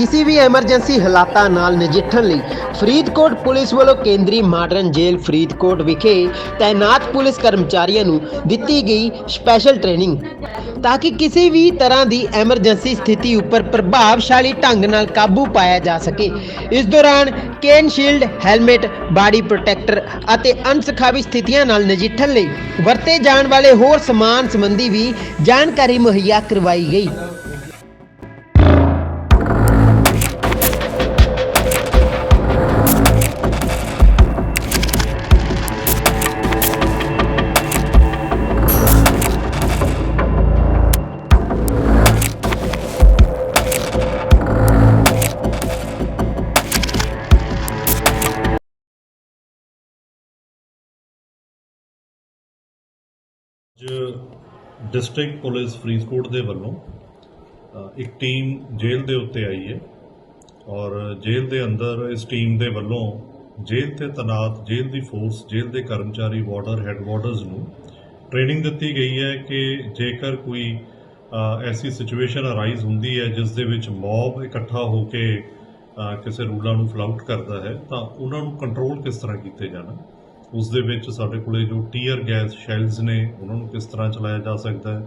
ਕਿਸੇ ਵੀ ਐਮਰਜੈਂਸੀ ਹਾਲਾਤਾਂ ਨਾਲ ਨਜਿੱਠਣ ਲਈ ਫਰੀਦਕੋਟ ਪੁਲਿਸ ਵੱਲੋਂ ਕੇਂਦਰੀ ਮਾਡਰਨ ਜੇਲ੍ਹ ਫਰੀਦਕੋਟ ਵਿਖੇ ਤਾਇਨਾਤ ਪੁਲਿਸ ਕਰਮਚਾਰੀਆਂ ਨੂੰ ਦਿੱਤੀ ਗਈ ਸਪੈਸ਼ਲ ਟ੍ਰੇਨਿੰਗ ਤਾਂ ਕਿ ਕਿਸੇ ਵੀ ਤਰ੍ਹਾਂ ਦੀ ਐਮਰਜੈਂਸੀ ਸਥਿਤੀ ਉੱਪਰ ਪ੍ਰਭਾਵਸ਼ਾਲੀ ਢੰਗ ਨਾਲ ਕਾਬੂ ਪਾਇਆ ਜਾ ਸਕੇ। ਇਸ ਦੌਰਾਨ cane shield, helmet, body protector ਅਤੇ ਅਣਸਖਾਵੀ ਸਥਿਤੀਆਂ ਨਾਲ ਨਜਿੱਠਣ ਲਈ ਵਰਤੇ ਜਾਣ ਵਾਲੇ ਹੋਰ ਸਮਾਨ ਸੰਬੰਧੀ ਵੀ ਜਾਣਕਾਰੀ ਮੁਹੱਈਆ ਕਰਵਾਈ ਗਈ। ਡਿਸਟ੍ਰਿਕਟ ਪੁਲਿਸ ਫਰੀਦਕੋਟ ਦੇ ਵੱਲੋਂ ਇੱਕ ਟੀਮ ਜੇਲ੍ਹ ਦੇ ਉੱਤੇ ਆਈ ਹੈ ਔਰ ਜੇਲ੍ਹ ਦੇ ਅੰਦਰ ਇਸ ਟੀਮ ਦੇ ਵੱਲੋਂ ਜੇਲ੍ਹ ਤੇ ਤਨਾਤ, ਜੇਲ੍ਹ ਦੀ ਫੋਰਸ, ਜੇਲ੍ਹ ਦੇ ਕਰਮਚਾਰੀ, ਵਾਰਡਰ ਹੈੱਡ ਵਾਰਡਰਸ ਨੂੰ ਟ੍ਰੇਨਿੰਗ ਦਿੱਤੀ ਗਈ ਹੈ ਕਿ ਜੇਕਰ ਕੋਈ ਐਸੀ ਸਿਚੁਏਸ਼ਨ ਅਰਾਈਜ਼ ਹੁੰਦੀ ਹੈ ਜਿਸ ਦੇ ਵਿੱਚ ਮੌਬ ਇਕੱਠਾ ਹੋ ਕੇ ਕਿਸੇ ਰੂਲਾਂ ਨੂੰ ਫਲਾਊਟ ਕਰਦਾ ਹੈ ਤਾਂ ਉਹਨਾਂ ਨੂੰ ਕੰਟਰੋਲ ਕਿਸ ਤਰ੍ਹਾਂ ਕੀਤੇ ਜਾਣਾ? ਉਸ ਦੇ ਵਿੱਚ ਸਾਡੇ ਕੋਲੇ ਜੋ ਟੀਅਰ ਗੈਸ ਸ਼ੈਲਸ ਨੇ, ਉਹਨਾਂ ਨੂੰ ਕਿਸ ਤਰ੍ਹਾਂ ਚਲਾਇਆ ਜਾ ਸਕਦਾ ਹੈ?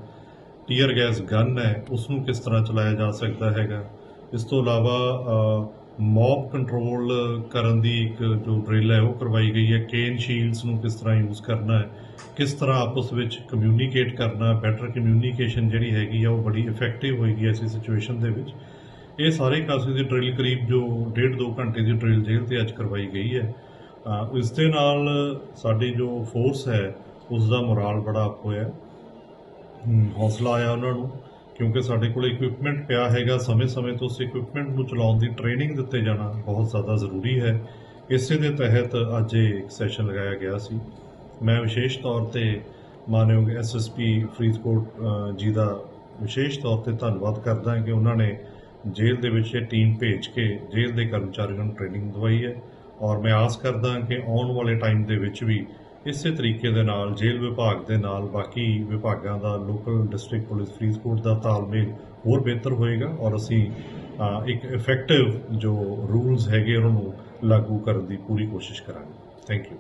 ਟੀਅਰ ਗੈਸ ਗਨ ਹੈ, ਉਸ ਨੂੰ ਕਿਸ ਤਰ੍ਹਾਂ ਚਲਾਇਆ ਜਾ ਸਕਦਾ ਹੈਗਾ? ਇਸ ਤੋਂ ਇਲਾਵਾ ਮੌਬ ਕੰਟਰੋਲ ਕਰਨ ਦੀ ਇੱਕ ਜੋ ਡਰਿਲ ਹੈ, ਉਹ ਕਰਵਾਈ ਗਈ ਹੈ। ਕੇਨ ਸ਼ੀਲਡਸ ਨੂੰ ਕਿਸ ਤਰ੍ਹਾਂ ਯੂਜ਼ ਕਰਨਾ ਹੈ? ਕਿਸ ਤਰ੍ਹਾਂ ਆਪਸ ਵਿੱਚ ਕਮਿਊਨੀਕੇਟ ਕਰਨਾ ਬੈਟਰ ਕਮਿਊਨੀਕੇਸ਼ਨ ਜਿਹੜੀ ਹੈਗੀ ਆ, ਉਹ ਬੜੀ ਇਫੈਕਟਿਵ ਹੋਏਗੀ ਐਸੀ ਸਿਚੁਏਸ਼ਨ ਦੇ ਵਿੱਚ। ਇਹ ਸਾਰੇ ਕਾਸੇ ਦੀ ਡਰਿਲ ਕਰੀਬ ਜੋ 1.5 2 ਘੰਟੇ ਦੀ ਡਰਿਲ ਜੇਲ੍ਹ ਤੇ ਅੱਜ ਕਰਵਾਈ ਗਈ ਹੈ। ਇਸ ਦੇ ਨਾਲ ਸਾਡੀ ਜੋ ਫੋਰਸ ਹੈ ਉਸ ਦਾ ਮੋਰਾਲ ਬੜਾ ਅਪ ਹੋਇਆ। ਹਮ, ਹੌਸਲਾ ਆਇਆ ਉਹਨਾਂ ਨੂੰ ਕਿਉਂਕਿ ਸਾਡੇ ਕੋਲ ਇਕਵਿਪਮੈਂਟ ਪਿਆ ਹੈਗਾ ਸਮੇਂ-ਸਮੇਂ ਤੋਂ ਉਸ ਇਕਵਿਪਮੈਂਟ ਨੂੰ ਚਲਾਉਣ ਦੀ ਟ੍ਰੇਨਿੰਗ ਦਿੱਤੇ ਜਾਣਾ ਬਹੁਤ ਜ਼ਿਆਦਾ ਜ਼ਰੂਰੀ ਹੈ। ਇਸੇ ਦੇ ਤਹਿਤ ਅੱਜ ਇਹ ਇੱਕ ਸੈਸ਼ਨ ਲਗਾਇਆ ਗਿਆ ਸੀ। ਮੈਂ ਵਿਸ਼ੇਸ਼ ਤੌਰ ਤੇ ਮਾਨਯੋਗ ਐਸਐਸਪੀ ਫਰੀਦਕੋਟ ਜੀ ਦਾ ਵਿਸ਼ੇਸ਼ ਤੌਰ ਤੇ ਧੰਨਵਾਦ ਕਰਦਾ ਕਿ ਉਹਨਾਂ ਨੇ ਜੇਲ੍ਹ ਦੇ ਵਿੱਚ ਇਹ ਟੀਮ ਭੇਜ ਕੇ ਜੇਲ੍ਹ ਦੇ ਕਰਮਚਾਰੀਆਂ ਨੂੰ ਟ੍ਰੇਨਿੰਗ ਦਵਾਈ ਹੈ। ਔਰ ਮੈਂ ਆਸ ਕਰਦਾ ਕਿ ਆਉਣ ਵਾਲੇ ਟਾਈਮ ਦੇ ਵਿੱਚ ਵੀ ਇਸੇ ਤਰੀਕੇ ਦੇ ਨਾਲ ਜੇਲ੍ਹ ਵਿਭਾਗ ਦੇ ਨਾਲ ਬਾਕੀ ਵਿਭਾਗਾਂ ਦਾ ਲੋਕਲ ਡਿਸਟ੍ਰਿਕਟ ਪੁਲਿਸ ਫਰੀਦਕੋਟ ਦਾ ਤਾਲਮੇਲ ਹੋਰ ਬਿਹਤਰ ਹੋਏਗਾ ਔਰ ਅਸੀਂ ਇੱਕ ਇਫੈਕਟਿਵ ਜੋ ਰੂਲਸ ਹੈਗੇ ਉਹਨਾਂ ਨੂੰ ਲਾਗੂ ਕਰਨ ਦੀ ਪੂਰੀ ਕੋਸ਼ਿਸ਼ ਕਰਾਂਗੇ। Thank you